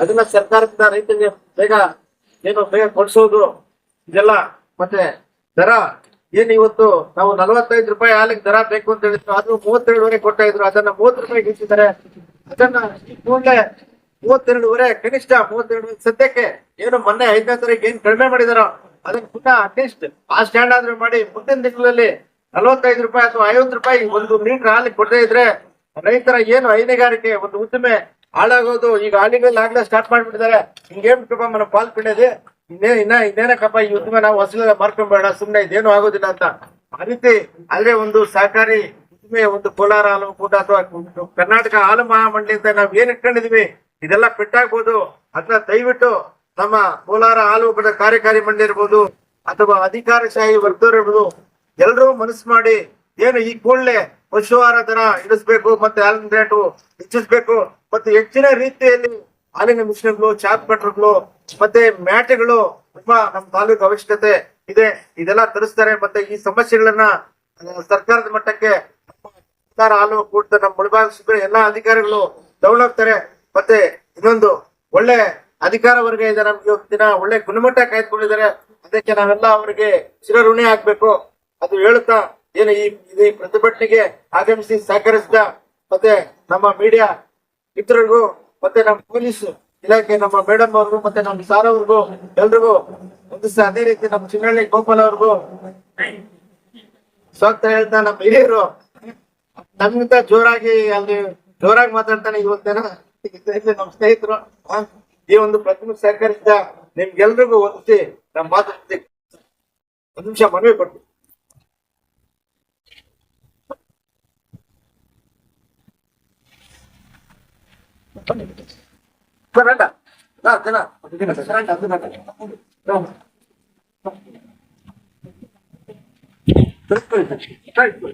ಅದನ್ನ ಸರ್ಕಾರದಿಂದ ರೈತರಿಗೆ ಬೇಗ ಏನು ಬೇಗ ಕೊಡ್ಸೋದು ಇದೆಲ್ಲ. ಮತ್ತೆ ದರ, ಏನ್ ಇವತ್ತು ನಾವು ನಲವತ್ತೈದು ರೂಪಾಯಿ ಹಾಲಿಗೆ ದರ ಬೇಕು ಅಂತ ಹೇಳಿದ್ರು ಅದು ಮೂವತ್ತೆರಡುವರೆ ಕೊಡ್ತಾ ಇದ್ರು, ಅದನ್ನ ಮೂವತ್ತು ರೂಪಾಯಿ ಹೆಚ್ಚಿದ್ದಾರೆ ಅದನ್ನ ಕೂಡಲೇ ಮೂವತ್ತೆರಡುವರೆ, ಕನಿಷ್ಠ ಮೂವತ್ತೆರಡು ಸದ್ಯಕ್ಕೆ ಏನು ಮೊನ್ನೆ ಐದನೇ ತಾರೀಕು ಏನ್ ಕಡಿಮೆ ಮಾಡಿದಾರೋ ಅದನ್ನ ಪುನಃ ಅಟ್ಲೀಸ್ಟ್ ಆ ಸ್ಟ್ಯಾಂಡ್ ಆದ್ರೂ ಮಾಡಿ ಮುಂದಿನ ತಿಂಗಳಲ್ಲಿ ನಲವತ್ತೈದು ರೂಪಾಯಿ ಅಥವಾ ಐವತ್ತು ರೂಪಾಯಿ ಒಂದು ಲೀಟರ್ ಹಾಲಿಗೆ ಕೊಡದೇ ಇದ್ರೆ ರೈತರ ಏನು ಹೈನುಗಾರಿಕೆ, ಒಂದು ಉದ್ದಿಮೆ ಹಾಳಾಗೋದು. ಈಗ ಹಳ್ಳಿಗಳಲ್ಲಿ ಆಗ್ಲೇ ಸ್ಟಾರ್ಟ್ ಮಾಡ್ಬಿಟ್ಟಿದ್ದಾರೆ. ಹಿಂಗೇನ್ ಕಪ್ಪ ಮನ ಪಾಲ್ ಪಿಡದೆ ಇನ್ನೇ, ಇನ್ನ ಇನ್ನೇನಕ್ಕಪ್ಪ ಇವತ್ತಿಗೆ ನಾವು ಹೊಸ ಮಾರ್ಕೊಂಡ್ಬೇಡ ಸುಮ್ಮನೆ ಇದೇನು ಆಗೋದಿಲ್ಲ ಅಂತ. ಆ ರೀತಿ ಅಲ್ಲೇ ಒಂದು ಸಹಕಾರಿ ಉದ್ದಿಮೆ, ಒಂದು ಕೋಲಾರ ಹಾಲು ಕೂಟ ಅಥವಾ ಕರ್ನಾಟಕ ಹಾಲು ಮಹಾಮಂಡಳಿ ಅಂತ ನಾವ್ ಏನ್ ಇಟ್ಕೊಂಡಿದೀವಿ, ಇದೆಲ್ಲ ಫಿಟ್ ಪೆಟ್ಟಾಗ್ಬೋದು ಅದನ್ನ ದಯವಿಟ್ಟು ನಮ್ಮ ಕೋಲಾರ ಹಾಲು ಕಾರ್ಯಕಾರಿ ಮಂಡಳಿ ಇರ್ಬೋದು, ಅಥವಾ ಅಧಿಕಾರಶಾಹಿ ವರ್ಗದವ್ರು ಇರ್ಬೋದು ಎಲ್ಲರೂ ಮನಸ್ಸು ಮಾಡಿ, ಏನು ಈ ಕೂಡಲೇ ಪಶು ಆರಾಧನ ಇಳಿಸ್ಬೇಕು, ಮತ್ತೆ ಹಾಲಿನ ರೇಟು ಹೆಚ್ಚಿಸ್ಬೇಕು, ಮತ್ತೆ ಹೆಚ್ಚಿನ ರೀತಿಯಲ್ಲಿ ಹಾಲಿನ ಮಿಷಿನ್ಗಳು ಚಾಪ್ ಕಟ್ರುಗಳು ಮತ್ತೆ ಮ್ಯಾಟ್ಗಳು ತುಂಬಾ ನಮ್ಮ ತಾಲೂಕು ಅವಶ್ಯಕತೆ ಇದೆ. ಇದೆಲ್ಲ ತರಿಸ್ತಾರೆ. ಮತ್ತೆ ಈ ಸಮಸ್ಯೆಗಳನ್ನ ಸರ್ಕಾರದ ಮಟ್ಟಕ್ಕೆ ಸರ್ಕಾರ ಹಾಲು ಕೂಡ ನಮ್ಮ ಮುಳಬಾಗ ಎಲ್ಲ ಅಧಿಕಾರಿಗಳು ತಗೊಂಡೋಗ್ತಾರೆ ಮತ್ತೆ ಇನ್ನೊಂದು ಒಳ್ಳೆ ಅಧಿಕಾರ ವರ್ಗ ಇದೆ ನಮ್ಗೆ ಇವತ್ತು ದಿನ. ಒಳ್ಳೆ ಗುಣಮಟ್ಟ ಕಾಯ್ದುಕೊಂಡಿದ್ದಾರೆ. ಅದಕ್ಕೆ ನಾವೆಲ್ಲ ಅವರಿಗೆ ಚಿರಋಣಿ ಆಗ್ಬೇಕು. ಅದು ಹೇಳುತ್ತಾ ಏನು ಈ ಪ್ರತಿಭಟನೆಗೆ ಆಗಮಿಸಿ ಸಹಕರಿಸಿದ ಮತ್ತೆ ನಮ್ಮ ಮೀಡಿಯಾ ಮಿತ್ರರಿಗೂ, ಮತ್ತೆ ನಮ್ಮ ಪೊಲೀಸ್ ಇಲಾಖೆ, ನಮ್ಮ ಮೇಡಮ್ ಅವ್ರಿಗೂ, ಮತ್ತೆ ನಮ್ಮ ಸಾರ್ ಅವ್ರಿಗೂ, ಎಲ್ರಿಗೂ ಒಂದು ಅದೇ ರೀತಿ ನಮ್ಮ ಚಿನ್ನಳ್ಳಿ ಗೋಪಾಲ್ ಅವ್ರಿಗೂ ಸ್ವಾಗತ ಹೇಳ್ತಾ ನಮ್ಮ ಹಿರಿಯರು. ನಮ್ಗಿಂತ ಜೋರಾಗಿ ಅಲ್ಲಿ ಜೋರಾಗಿ ಮಾತಾಡ್ತಾನೆ ಇವತ್ತೇನ ನಮ್ಮ ಸ್ನೇಹಿತರು ಈ ಒಂದು ಪ್ರತಿಮೆ ಸಹಕರಿಸಿದ ನಿಮ್ಗೆಲ್ರಿಗೂ ಒಂದಿಸಿ ನಮ್ಮ ಮಾತಾಡ್ತೀವಿ ಮುಗ್ಸಿ- ಒಂದ್ ನಿಮಿಷ ಮನವಿ ಕೊಟ್ಟು రండి రండి